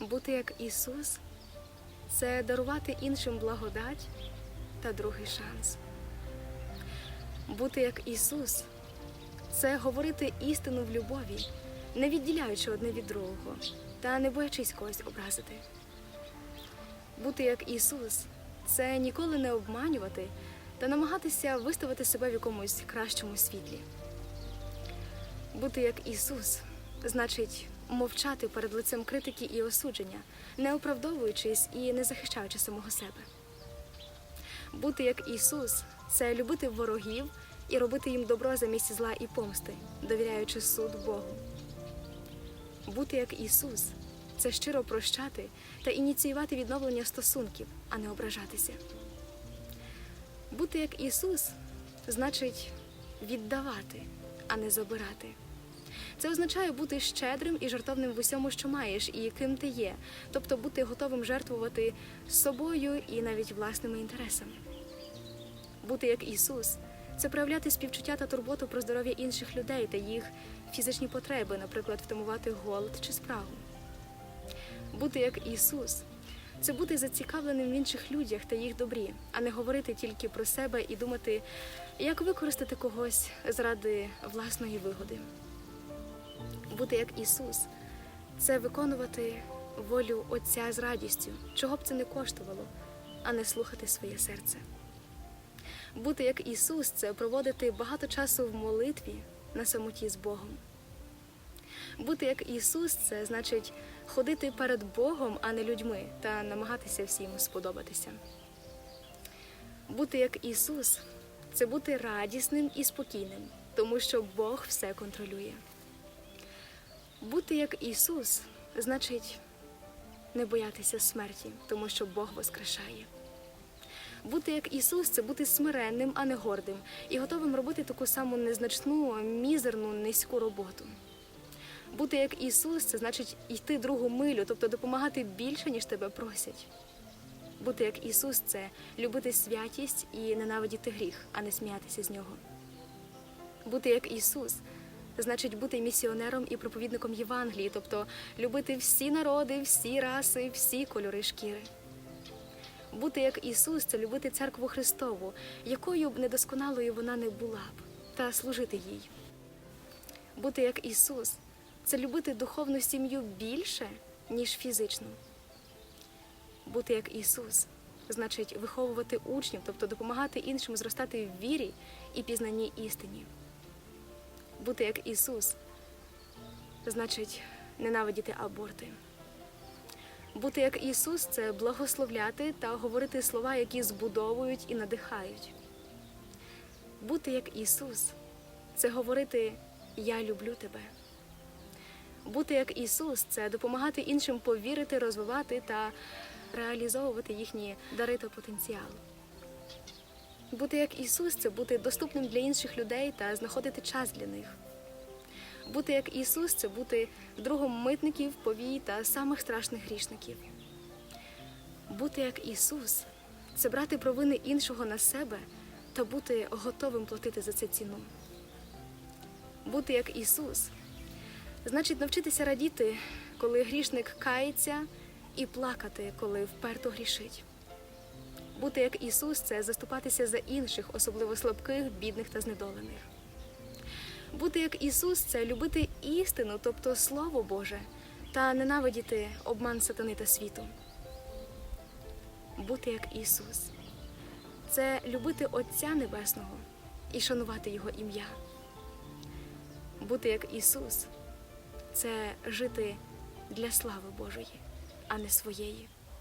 Бути як Ісус це дарувати іншим благодать та другий шанс. Бути як Ісус це говорити істину в любові, не відділяючи одне від другого та не боячись когось образити. Бути як Ісус це ніколи не обманювати та намагатися виставити себе в якомусь кращому світлі. Бути як Ісус значить мовчати перед лицем критики і осудження, не оправдовуючись і не захищаючи самого себе. Бути як Ісус це любити ворогів і робити їм добро замість зла і помсти, довіряючи суд Богу. Бути як Ісус це щиро прощати та ініціювати відновлення стосунків, а не ображатися. Бути як Ісус значить віддавати, а не забирати. Це означає бути щедрим і жартовним в усьому, що маєш, і ким ти є, тобто бути готовим жертвувати собою і навіть власними інтересами. Бути як Ісус це проявляти співчуття та турботу про здоров'я інших людей та їх фізичні потреби, наприклад, втамувати голод чи спрагу. Бути як Ісус це бути зацікавленим в інших людях та їх добрі, а не говорити тільки про себе і думати, як використати когось заради власної вигоди. Бути як Ісус це виконувати волю Отця з радістю, чого б це не коштувало, а не слухати своє серце. Бути як Ісус це проводити багато часу в молитві на самоті з Богом. Бути як Ісус це значить ходити перед Богом, а не людьми, та намагатися всім сподобатися. Бути як Ісус це бути радісним і спокійним, тому що Бог все контролює. Бути як Ісус значить не боятися смерті, тому що Бог воскрешає. Бути як Ісус це бути смиренним, а не гордим, і готовим робити таку саму незначну, мізерну, низьку роботу. Бути як Ісус це значить йти другу милю, тобто допомагати більше, ніж тебе просять. Бути як Ісус це любити святість і ненавидіти гріх, а не сміятися з нього. Бути як Ісус значить бути місіонером і проповідником Євангелії, тобто любити всі народи, всі раси, всі кольори шкіри. Бути як Ісус це любити церкву Христову, якою б недосконалою вона не була б, та служити їй. Бути як Ісус це любити духовну сім'ю більше, ніж фізичну. Бути як Ісус значить виховувати учнів, тобто допомагати іншим зростати в вірі і пізнанні істині. Бути як Ісус значить ненавидіти аборти. Бути як Ісус це благословляти та говорити слова, які збудовують і надихають. Бути як Ісус це говорити Я люблю тебе. Бути як Ісус це допомагати іншим повірити, розвивати та реалізовувати їхні дари та потенціал. Бути як Ісус це бути доступним для інших людей та знаходити час для них. Бути як Ісус це бути другом митників, повій та самих страшних грішників. Бути як Ісус це брати провини іншого на себе та бути готовим платити за це ціну. Бути як Ісус значить навчитися радіти, коли грішник кається, і плакати, коли вперто грішить. Бути як Ісус це заступатися за інших, особливо слабких, бідних та знедолених. Бути як Ісус це любити істину, тобто Слово Боже, та ненавидіти обман сатани та світу. Бути як Ісус це любити Отця Небесного і шанувати Його ім'я. Бути як Ісус це жити для слави Божої, а не своєї.